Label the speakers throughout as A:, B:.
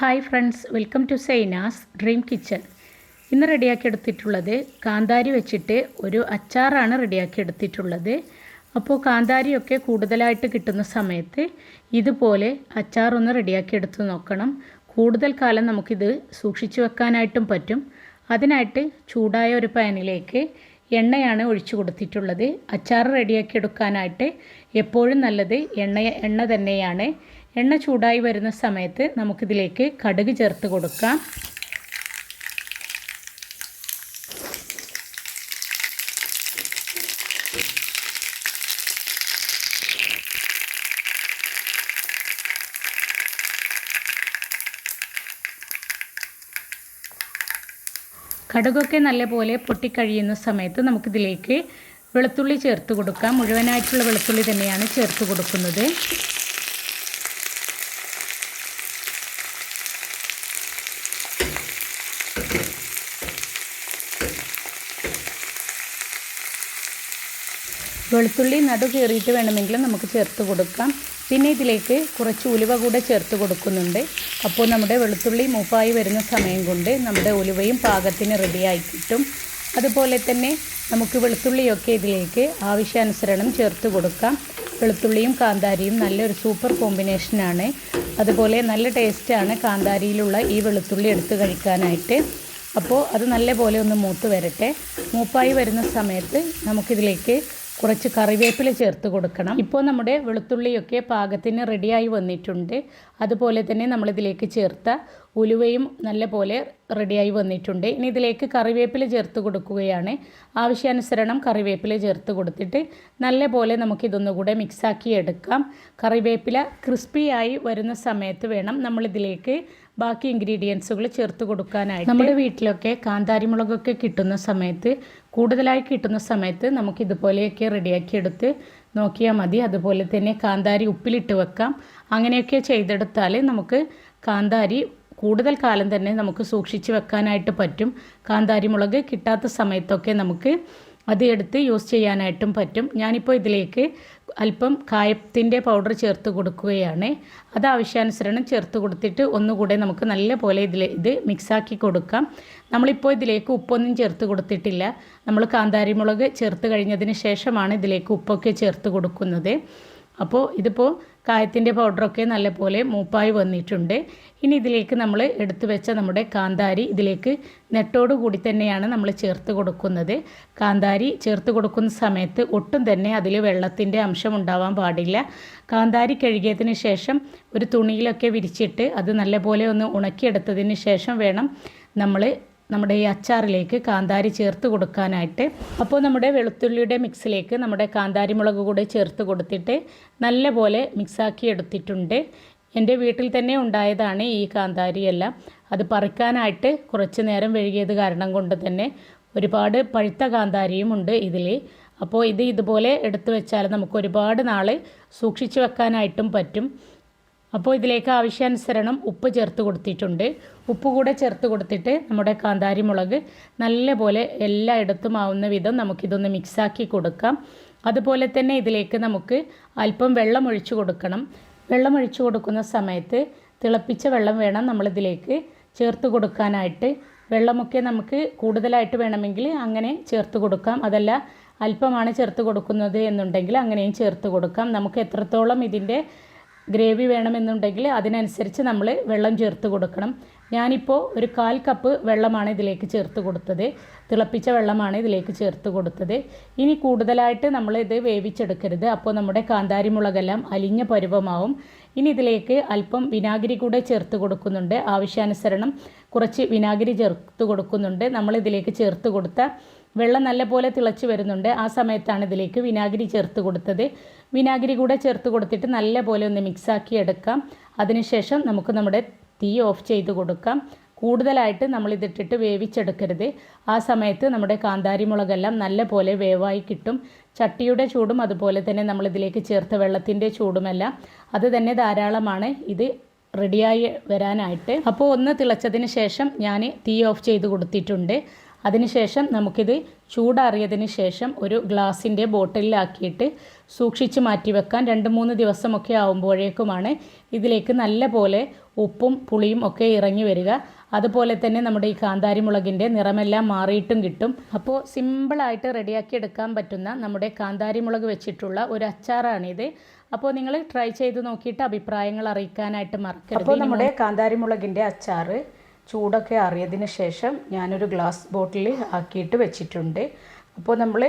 A: Hi friends welcome to Zainas dream kitchen. ഇന്ന് റെഡിയാക്കി എടുത്തിട്ടുള്ളത് കാന്താരി വെച്ചിട്ട് ഒരു അച്ചാറാണ് റെഡിയാക്കി എടുത്തിട്ടുള്ളത്. അപ്പോൾ കാന്താരിയൊക്കെ കൂടുതലായിട്ട് കിട്ടുന്ന സമയത്ത് ഇതുപോലെ അച്ചാറൊന്ന് റെഡിയാക്കി എടുത്ത് നോക്കണം. കൂടുതൽ കാലം നമുക്കിത് സൂക്ഷിച്ചു വെക്കാനായിട്ടും പറ്റും. അതിനായിട്ട് ചൂടായ ഒരു പാനിലേക്ക് എണ്ണയാണ് ഒഴിച്ചു കൊടുത്തിട്ടുള്ളത്. അച്ചാർ റെഡിയാക്കി എടുക്കാനായിട്ട് എപ്പോഴും നല്ലത് എണ്ണ എണ്ണ തന്നെയാണ്. എണ്ണ ചൂടായി വരുന്ന സമയത്ത് നമുക്കിതിലേക്ക് കടുക് ചേർത്ത് കൊടുക്കാം. കടുകൊക്കെ നല്ലപോലെ പൊട്ടിക്കഴിയുന്ന സമയത്ത് നമുക്കിതിലേക്ക് വെളുത്തുള്ളി ചേർത്ത് കൊടുക്കാം. മുഴുവനായിട്ടുള്ള വെളുത്തുള്ളി തന്നെയാണ് ചേർത്ത് കൊടുക്കുന്നത്. വെളുത്തുള്ളി നടു കയറിയിട്ട് വേണമെങ്കിൽ നമുക്ക് ചേർത്ത് കൊടുക്കാം. പിന്നെ ഇതിലേക്ക് കുറച്ച് ഉലുവ കൂടെ ചേർത്ത് കൊടുക്കുന്നുണ്ട്. അപ്പോൾ നമ്മുടെ വെളുത്തുള്ളി മൂപ്പായി വരുന്ന സമയം കൊണ്ട് നമ്മുടെ ഉലുവയും പാകത്തിന് റെഡിയായി കിട്ടും. അതുപോലെ തന്നെ നമുക്ക് വെളുത്തുള്ളിയൊക്കെ ഇതിലേക്ക് ആവശ്യാനുസരണം ചേർത്ത് കൊടുക്കാം. വെളുത്തുള്ളിയും കാന്താരിയും നല്ലൊരു സൂപ്പർ കോമ്പിനേഷനാണ് അതുപോലെ നല്ല ടേസ്റ്റാണ് കാന്താരിയിലുള്ള ഈ വെളുത്തുള്ളി എടുത്ത് കഴിക്കാനായിട്ട്. അപ്പോൾ അത് നല്ലപോലെ ഒന്ന് മൂത്ത് വരട്ടെ. മൂപ്പായി വരുന്ന സമയത്ത് നമുക്കിതിലേക്ക് കുറച്ച് കറിവേപ്പില ചേർത്ത് കൊടുക്കണം. ഇപ്പോൾ നമ്മുടെ വെളുത്തുള്ളിയൊക്കെ പാകത്തിന് റെഡിയായി വന്നിട്ടുണ്ട്. അതുപോലെ തന്നെ നമ്മളിതിലേക്ക് ചേർത്ത ഉലുവയും നല്ല പോലെ റെഡിയായി വന്നിട്ടുണ്ട്. ഇനി ഇതിലേക്ക് കറിവേപ്പില ചേർത്ത് കൊടുക്കുകയാണ്. ആവശ്യാനുസരണം കറിവേപ്പില ചേർത്ത് കൊടുത്തിട്ട് നല്ല പോലെ നമുക്കിതൊന്നുകൂടെ മിക്സാക്കി എടുക്കാം. കറിവേപ്പില ക്രിസ്പിയായി വരുന്ന സമയത്ത് വേണം നമ്മളിതിലേക്ക് ബാക്കി ഇൻഗ്രീഡിയൻസുകൾ ചേർത്ത് കൊടുക്കാനായിട്ട്. നമ്മുടെ വീട്ടിലൊക്കെ കാന്താരി മുളകൊക്കെ കിട്ടുന്ന സമയത്ത് കൂടുതലായി കിട്ടുന്ന സമയത്ത് നമുക്ക് ഇതുപോലെയൊക്കെ റെഡിയാക്കി എടുത്ത് നോക്കിയാൽ മതി. അതുപോലെ തന്നെ കാന്താരി ഉപ്പിലിട്ട് വെക്കാം. അങ്ങനെയൊക്കെ ചെയ്തെടുത്താൽ നമുക്ക് കാന്താരി കൂടുതൽ കാലം തന്നെ നമുക്ക് സൂക്ഷിച്ച് വെക്കാനായിട്ട് പറ്റും. കാന്താരി മുളക് കിട്ടാത്ത സമയത്തൊക്കെ നമുക്ക് അത് എടുത്ത് യൂസ് ചെയ്യാനായിട്ടും പറ്റും. ഞാനിപ്പോൾ ഇതിലേക്ക് അല്പം കായത്തിന്റെ പൗഡർ ചേർത്ത് കൊടുക്കുകയാണ്. അത് ആവശ്യാനുസരണം ചേർത്ത് കൊടുത്തിട്ട് ഒന്നുകൂടെ നമുക്ക് നല്ല പോലെ ഇതിൽ ഇത് മിക്സാക്കി കൊടുക്കാം. നമ്മളിപ്പോൾ ഇതിലേക്ക് ഉപ്പൊന്നും ചേർത്ത് കൊടുത്തിട്ടില്ല. നമ്മൾ കാന്താരിമുളക് ചേർത്ത് കഴിഞ്ഞതിന് ശേഷമാണ് ഇതിലേക്ക് ഉപ്പൊക്കെ ചേർത്ത് കൊടുക്കുന്നത്. അപ്പോൾ ഇതിപ്പോൾ കായത്തിന്റെ പൗഡറൊക്കെ നല്ലപോലെ മൂപ്പായി വന്നിട്ടുണ്ട്. ഇനി ഇതിലേക്ക് നമ്മൾ എടുത്തു വെച്ച നമ്മുടെ കാന്താരി ഇതിലേക്ക് നെട്ടോടു കൂടി തന്നെയാണ് നമ്മൾ ചേർത്ത് കൊടുക്കുന്നത്. കാന്താരി ചേർത്ത് കൊടുക്കുന്ന സമയത്ത് ഒട്ടും തന്നെ അതിൽ വെള്ളത്തിന്റെ അംശം ഉണ്ടാവാൻ പാടില്ല. കാന്താരി കഴുകിയതിന് ശേഷം ഒരു തുണിയിലൊക്കെ വിരിച്ചിട്ട് അത് നല്ലപോലെ ഒന്ന് ഉണക്കിയെടുത്തതിന് ശേഷം വേണം നമ്മൾ നമ്മുടെ ഈ അച്ചാറിലേക്ക് കാന്താരി ചേർത്ത് കൊടുക്കാനായിട്ട്. അപ്പോൾ നമ്മുടെ വെളുത്തുള്ളിയുടെ മിക്സിലേക്ക് നമ്മുടെ കാന്താരി മുളക് കൂടെ ചേർത്ത് കൊടുത്തിട്ട് നല്ലപോലെ മിക്സാക്കി എടുത്തിട്ടുണ്ട്. എന്റെ വീട്ടിൽ തന്നെ ഉണ്ടായതാണ് ഈ കാന്താരിയെല്ലാം. അത് പറിക്കാനായിട്ട് കുറച്ച് നേരം വൈകിയത് കാരണം കൊണ്ട് തന്നെ ഒരുപാട് പഴുത്ത കാന്താരിയും ഉണ്ട് ഇതിൽ അപ്പോൾ ഇത് ഇതുപോലെ എടുത്തു വെച്ചാൽ നമുക്ക് ഒരുപാട് നാൾ സൂക്ഷിച്ചു വെക്കാനായിട്ടും പറ്റും. അപ്പോൾ ഇതിലേക്ക് ആവശ്യാനുസരണം ഉപ്പ് ചേർത്ത് കൊടുത്തിട്ടുണ്ട്. ഉപ്പ് കൂടെ ചേർത്ത് കൊടുത്തിട്ട് നമ്മുടെ കാന്താരി മുളക് നല്ലപോലെ എല്ലായിടത്തും ആവുന്ന വിധം നമുക്കിതൊന്ന് മിക്സാക്കി കൊടുക്കാം. അതുപോലെ തന്നെ ഇതിലേക്ക് നമുക്ക് അല്പം വെള്ളം ഒഴിച്ചു കൊടുക്കണം. വെള്ളം ഒഴിച്ചു കൊടുക്കുന്ന സമയത്ത് തിളപ്പിച്ച വെള്ളം വേണം നമ്മളിതിലേക്ക് ചേർത്ത് കൊടുക്കാനായിട്ട്. വെള്ളമൊക്കെ നമുക്ക് കൂടുതലായിട്ട് വേണമെങ്കിൽ അങ്ങനെ ചേർത്ത് കൊടുക്കാം. അതല്ല അല്പമാണ് ചേർത്ത് കൊടുക്കുന്നത് എന്നുണ്ടെങ്കിൽ അങ്ങനെയും ചേർത്ത് കൊടുക്കാം. നമുക്ക് എത്രത്തോളം ഇതിന്റെ ഗ്രേവി വേണമെന്നുണ്ടെങ്കിൽ അതിനനുസരിച്ച് നമ്മൾ വെള്ളം ചേർത്ത് കൊടുക്കണം. ഞാനിപ്പോൾ ഒരു കാൽ കപ്പ് വെള്ളമാണ് ഇതിലേക്ക് ചേർത്ത് കൊടുത്തത്. തിളപ്പിച്ച വെള്ളമാണ് ഇതിലേക്ക് ചേർത്ത് കൊടുത്തത്. ഇനി കൂടുതലായിട്ട് നമ്മൾ ഇത് വേവിച്ചെടുക്കരുത്. അപ്പോൾ നമ്മുടെ കാന്താരി മുളകെല്ലാം അലിഞ്ഞ പരുവമാവും. ഇനി ഇതിലേക്ക് അല്പം വിനാഗിരി കൂടെ ചേർത്ത് കൊടുക്കുന്നുണ്ട്. ആവശ്യാനുസരണം കുറച്ച് വിനാഗിരി ചേർത്ത് കൊടുക്കുന്നുണ്ട്. നമ്മൾ ഇതിലേക്ക് ചേർത്ത് കൊടുത്ത വെള്ളം നല്ലപോലെ തിളച്ച് വരുന്നുണ്ട്. ആ സമയത്താണ് ഇതിലേക്ക് വിനാഗിരി ചേർത്ത് കൊടുത്തത്. വിനാഗിരി കൂടെ ചേർത്ത് കൊടുത്തിട്ട് നല്ലപോലെ ഒന്ന് മിക്സാക്കി എടുക്കാം. അതിനുശേഷം നമുക്ക് നമ്മുടെ തീ ഓഫ് ചെയ്ത് കൊടുക്കാം. കൂടുതലായിട്ട് നമ്മൾ ഇതിട്ടിട്ട് വേവിച്ചെടുക്കരുത്. ആ സമയത്ത് നമ്മുടെ കാന്താരി മുളകെല്ലാം നല്ല പോലെ വേവായി കിട്ടും. ചട്ടിയുടെ ചൂടും അതുപോലെ തന്നെ നമ്മൾ ഇതിലേക്ക് ചേർത്ത വെള്ളത്തിന്റെ ചൂടുമെല്ലാം അത് തന്നെ ധാരാളമാണ്. ഇത് റെഡിയായി വരാനായിട്ട്. അപ്പോൾ ഒന്ന് തിളച്ചതിന് ശേഷം ഞാൻ തീ ഓഫ് ചെയ്ത് കൊടുത്തിട്ടുണ്ട്. അതിനുശേഷം നമുക്കിത് ചൂടാറിയതിന് ശേഷം ഒരു ഗ്ലാസിന്റെ ബോട്ടിലാക്കിയിട്ട് സൂക്ഷിച്ച് മാറ്റി വെക്കാൻ രണ്ട് മൂന്ന് ദിവസമൊക്കെ ആകുമ്പോഴേക്കുമാണ് ഇതിലേക്ക് നല്ല പോലെ ഉപ്പും പുളിയും ഒക്കെ ഇറങ്ങി വരിക. അതുപോലെ തന്നെ നമ്മുടെ ഈ കാന്താരി മുളകിന്റെ നിറമെല്ലാം മാറിയിട്ടും കിട്ടും. അപ്പോൾ സിമ്പിളായിട്ട് റെഡിയാക്കി എടുക്കാൻ പറ്റുന്ന നമ്മുടെ കാന്താരി മുളക് വെച്ചിട്ടുള്ള ഒരു അച്ചാറാണിത്. അപ്പോൾ നിങ്ങൾ ട്രൈ ചെയ്ത് നോക്കിയിട്ട് അഭിപ്രായങ്ങൾ അറിയിക്കാനായിട്ട് മറക്കരുത്. അപ്പോൾ നമ്മുടെ കാന്താരി മുളകിന്റെ അച്ചാറ് ചൂടൊക്കെ അറിയതിന് ശേഷം ഞാനൊരു ഗ്ലാസ് ബോട്ടിൽ ആക്കിയിട്ട് വെച്ചിട്ടുണ്ട്. അപ്പോൾ നമ്മൾ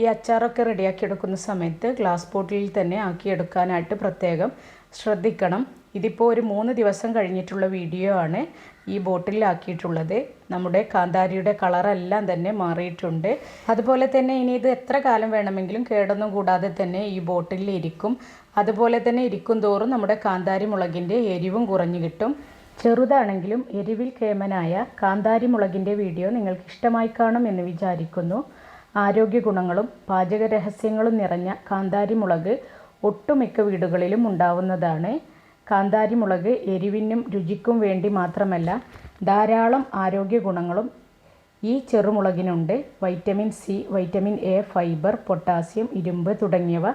A: ഈ അച്ചാറൊക്കെ റെഡിയാക്കി എടുക്കുന്ന സമയത്ത് ഗ്ലാസ് ബോട്ടിലിൽ തന്നെ ആക്കിയെടുക്കാനായിട്ട് പ്രത്യേകം ശ്രദ്ധിക്കണം. ഇതിപ്പോൾ ഒരു മൂന്ന് ദിവസം കഴിഞ്ഞിട്ടുള്ള വീഡിയോ ആണ് ഈ ബോട്ടിലാക്കിയിട്ടുള്ളത് നമ്മുടെ കാന്താരിയുടെ കളറെല്ലാം തന്നെ മാറിയിട്ടുണ്ട്. അതുപോലെ തന്നെ ഇനി ഇത് എത്ര കാലം വേണമെങ്കിലും കേടൊന്നും കൂടാതെ തന്നെ ഈ ബോട്ടിലിരിക്കും അതുപോലെ തന്നെ ഇരിക്കും തോറും നമ്മുടെ കാന്താരി മുളകിന്റെ എരിവും കുറഞ്ഞു കിട്ടും. ചെറുതാണെങ്കിലും എരിവിൽ കേമനായ കാന്താരി മുളകിന്റെ വീഡിയോ നിങ്ങൾക്ക് ഇഷ്ടമായി കാണും എന്ന് വിചാരിക്കുന്നു. ആരോഗ്യ ഗുണങ്ങളും പാചക രഹസ്യങ്ങളും നിറഞ്ഞ കാന്താരി മുളക് ഒട്ടുമിക്ക വീടുകളിലും ഉണ്ടാവുന്നതാണ്. കാന്താരി മുളക് എരിവിനും രുചിക്കും വേണ്ടി മാത്രമല്ല ധാരാളം ആരോഗ്യ ഗുണങ്ങളും ഈ ചെറുമുളകിനുണ്ട്. Vitamin C vitamin A fibre potassium ഇരുമ്പ് തുടങ്ങിയവ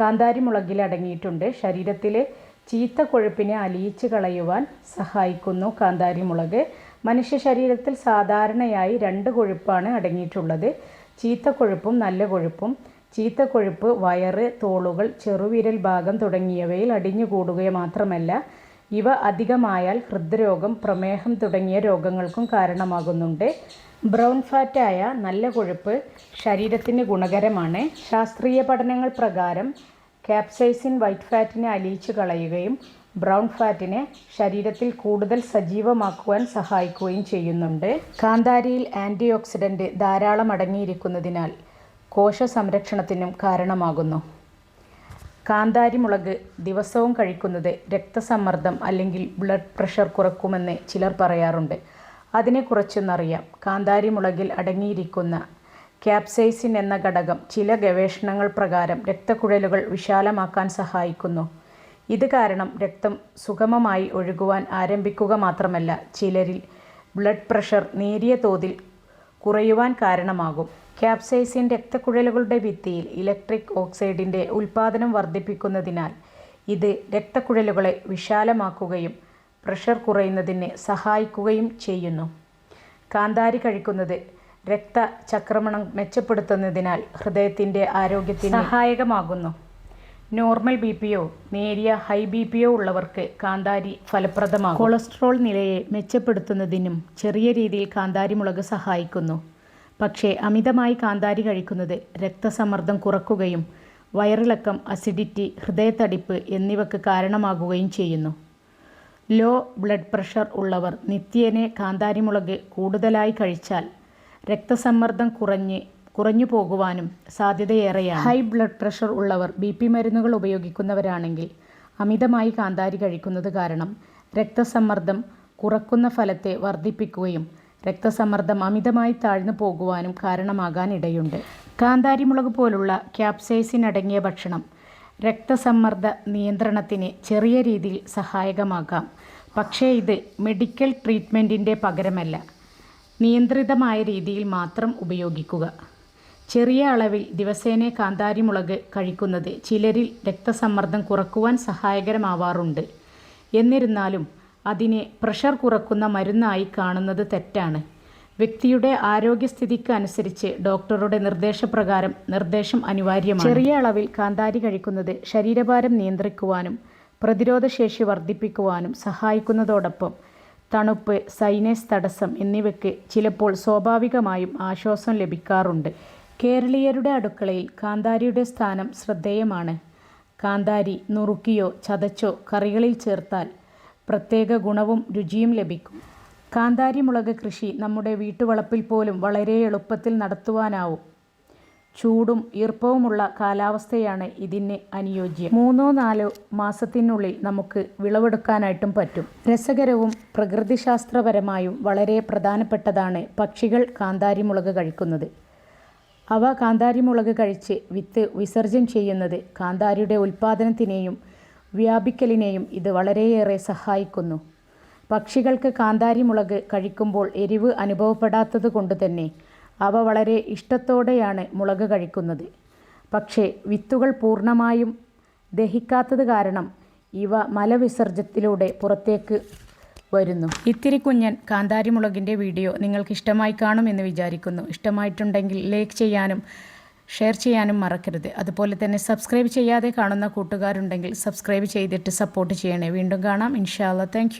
A: കാന്താരി മുളകിൽ അടങ്ങിയിട്ടുണ്ട്. ശരീരത്തിലെ ചീത്ത കൊഴുപ്പിനെ അലിയിച്ച് കളയുവാൻ സഹായിക്കുന്നു കാന്താരി മുളക് മനുഷ്യ ശരീരത്തിൽ സാധാരണയായി രണ്ട് കൊഴുപ്പാണ് അടങ്ങിയിട്ടുള്ളത്. ചീത്ത കൊഴുപ്പും നല്ല കൊഴുപ്പും. ചീത്ത കൊഴുപ്പ് വയറ് തോളുകൾ ചെറുവിരൽ ഭാഗം തുടങ്ങിയവയിൽ അടിഞ്ഞുകൂടുക മാത്രമല്ല ഇവ അധികമായാൽ ഹൃദ്രോഗം പ്രമേഹം തുടങ്ങിയ രോഗങ്ങൾക്കും കാരണമാകുന്നുണ്ട്. ബ്രൗൺ ഫാറ്റായ നല്ല കൊഴുപ്പ് ശരീരത്തിന് ഗുണകരമാണ്. ശാസ്ത്രീയ പഠനങ്ങൾ പ്രകാരം ക്യാപ്സൈസിൻ വൈറ്റ് ഫാറ്റിനെ അലിയിച്ചു കളയുകയും ബ്രൗൺ ഫാറ്റിനെ ശരീരത്തിൽ കൂടുതൽ സജീവമാക്കുവാൻ സഹായിക്കുകയും ചെയ്യുന്നുണ്ട്. കാന്താരിയിൽ ആന്റി ഓക്സിഡന്റ് ധാരാളം അടങ്ങിയിരിക്കുന്നതിനാൽ കോശ സംരക്ഷണത്തിനും കാരണമാകുന്നു. കാന്താരി മുളക് ദിവസവും കഴിക്കുന്നത് രക്തസമ്മർദ്ദം അല്ലെങ്കിൽ ബ്ലഡ് പ്രഷർ കുറക്കുമെന്ന് ചിലർ പറയാറുണ്ട്. അതിനെക്കുറിച്ചൊന്നറിയാം കാന്താരി മുളകിൽ അടങ്ങിയിരിക്കുന്ന ക്യാപ്സൈസിൻ എന്ന ഘടകം ചില ഗവേഷണങ്ങൾ പ്രകാരം രക്തക്കുഴലുകൾ വിശാലമാക്കാൻ സഹായിക്കുന്നു. ഇത് കാരണം രക്തം സുഗമമായി ഒഴുകുവാൻ ആരംഭിക്കുക മാത്രമല്ല ചിലരിൽ ബ്ലഡ് പ്രഷർ നേരിയ തോതിൽ കുറയുവാൻ കാരണമാകും. ക്യാപ്സൈസിൻ രക്തക്കുഴലുകളുടെ ഭിത്തിയിൽ ഇലക്ട്രിക് ഓക്സൈഡിന്റെ ഉൽപ്പാദനം വർദ്ധിപ്പിക്കുന്നതിനാൽ ഇത് രക്തക്കുഴലുകളെ വിശാലമാക്കുകയും പ്രഷർ കുറയുന്നതിന് സഹായിക്കുകയും ചെയ്യുന്നു. കാന്താരി കഴിക്കുന്നത് രക്തചക്രമണം മെച്ചപ്പെടുത്തുന്നതിനാൽ ഹൃദയത്തിന്റെ ആരോഗ്യത്തിന് സഹായകമാകുന്നു. നോർമൽ ബി പിയോ നേരിയ ഹൈ ബി പിയോ ഉള്ളവർക്ക് കാന്താരി ഫലപ്രദമാകും. കൊളസ്ട്രോൾ നിലയെ മെച്ചപ്പെടുത്തുന്നതിനും ചെറിയ രീതിയിൽ കാന്താരി മുളക് സഹായിക്കുന്നു. പക്ഷേ അമിതമായി കാന്താരി കഴിക്കുന്നത് രക്തസമ്മർദ്ദം കുറക്കുകയും വയറിളക്കം അസിഡിറ്റി ഹൃദയത്തടിപ്പ് എന്നിവയ്ക്ക് കാരണമാകുകയും ചെയ്യുന്നു. ലോ ബ്ലഡ് പ്രഷർ ഉള്ളവർ നിത്യേനെ കാന്താരിമുളക് കൂടുതലായി കഴിച്ചാൽ രക്തസമ്മർദ്ദം കുറഞ്ഞ് കുറഞ്ഞു പോകുവാനും സാധ്യതയേറെയാണ്. ഹൈ ബ്ലഡ് പ്രഷർ ഉള്ളവർ ബി പി മരുന്നുകൾ ഉപയോഗിക്കുന്നവരാണെങ്കിൽ അമിതമായി കാന്താരി കഴിക്കുന്നത് കാരണം രക്തസമ്മർദ്ദം കുറക്കുന്ന ഫലത്തെ വർദ്ധിപ്പിക്കുകയും രക്തസമ്മർദ്ദം അമിതമായി താഴ്ന്നു പോകുവാനും കാരണമാകാനിടയുണ്ട്. കാന്താരി മുളക് പോലുള്ള ക്യാപ്സൈസിൻ അടങ്ങിയ ഭക്ഷണം രക്തസമ്മർദ്ദ നിയന്ത്രണത്തിന് ചെറിയ രീതിയിൽ സഹായകമാകാം. പക്ഷേ ഇത് മെഡിക്കൽ ട്രീറ്റ്മെന്റിന്റെ പകരമല്ല. നിയന്ത്രിതമായ രീതിയിൽ മാത്രം ഉപയോഗിക്കുക. ചെറിയ അളവിൽ ദിവസേന കാന്താരി മുളക് കഴിക്കുന്നത് ചിലരിൽ രക്തസമ്മർദ്ദം കുറക്കുവാൻ സഹായകരമാവാറുണ്ട്. എന്നിരുന്നാലും അതിനെ പ്രഷർ കുറക്കുന്ന മരുന്നായി കാണുന്നത് തെറ്റാണ്. വ്യക്തിയുടെ ആരോഗ്യസ്ഥിതിക്ക് അനുസരിച്ച് ഡോക്ടറുടെ നിർദ്ദേശപ്രകാരം നിർദ്ദേശം അനിവാര്യമാണ്. ചെറിയ അളവിൽ കാന്താരി കഴിക്കുന്നത് ശരീരഭാരം നിയന്ത്രിക്കുവാനും പ്രതിരോധശേഷി വർദ്ധിപ്പിക്കുവാനും സഹായിക്കുന്നതോടൊപ്പം തണുപ്പ് സൈനസ് തടസ്സം എന്നിവയ്ക്ക് ചിലപ്പോൾ സ്വാഭാവികമായും ആശ്വാസം ലഭിക്കാറുണ്ട്. കേരളീയരുടെ അടുക്കളയിൽ കാന്താരിയുടെ സ്ഥാനം ശ്രദ്ധേയമാണ്. കാന്താരി നുറുക്കിയോ ചതച്ചോ കറികളിൽ ചേർത്താൽ പ്രത്യേക ഗുണവും രുചിയും ലഭിക്കും. കാന്താരി മുളക് കൃഷി നമ്മുടെ വീട്ടുവളപ്പിൽ പോലും വളരെ എളുപ്പത്തിൽ നടത്തുവാനാവും. ചൂടും ഈർപ്പവുമുള്ള കാലാവസ്ഥയാണ് ഇതിന് അനുയോജ്യം. മൂന്നോ നാലോ മാസത്തിനുള്ളിൽ നമുക്ക് വിളവെടുക്കാനായിട്ടും പറ്റും. രസകരവും പ്രകൃതിശാസ്ത്രപരമായും വളരെ പ്രധാനപ്പെട്ടതാണ് പക്ഷികൾ കാന്താരിമുളക് കഴിക്കുന്നത്. അവ കാന്താരിമുളക് കഴിച്ച് വിത്ത് വിസർജ്യം ചെയ്യുന്നത് കാന്താരിയുടെ ഉൽപ്പാദനത്തിനെയും വ്യാപിക്കലിനെയും ഇത് വളരെയേറെ സഹായിക്കുന്നു. പക്ഷികൾക്ക് കാന്താരിമുളക് കഴിക്കുമ്പോൾ എരിവ് അനുഭവപ്പെടാത്തത് കൊണ്ട് തന്നെ അവ വളരെ ഇഷ്ടത്തോടെയാണ് മുളക് കഴിക്കുന്നത്. പക്ഷേ വിത്തുകൾ പൂർണമായും ദഹിക്കാത്തത് കാരണം ഇവ മലവിസർജ്യത്തിലൂടെ പുറത്തേക്ക് വരുന്നു. ഇത്തിരി കുഞ്ഞൻ കാന്താരി മുളകിന്റെ വീഡിയോ നിങ്ങൾക്ക് ഇഷ്ടമായി കാണുമെന്ന് വിചാരിക്കുന്നു. ഇഷ്ടമായിട്ടുണ്ടെങ്കിൽ ലൈക്ക് ചെയ്യാനും ഷെയർ ചെയ്യാനും മറക്കരുത്. അതുപോലെ തന്നെ സബ്സ്ക്രൈബ് ചെയ്യാതെ കാണുന്ന കൂട്ടുകാരുണ്ടെങ്കിൽ സബ്സ്ക്രൈബ് ചെയ്തിട്ട് സപ്പോർട്ട് ചെയ്യണേ. വീണ്ടും കാണാം. ഇൻഷാല്ല താങ്ക്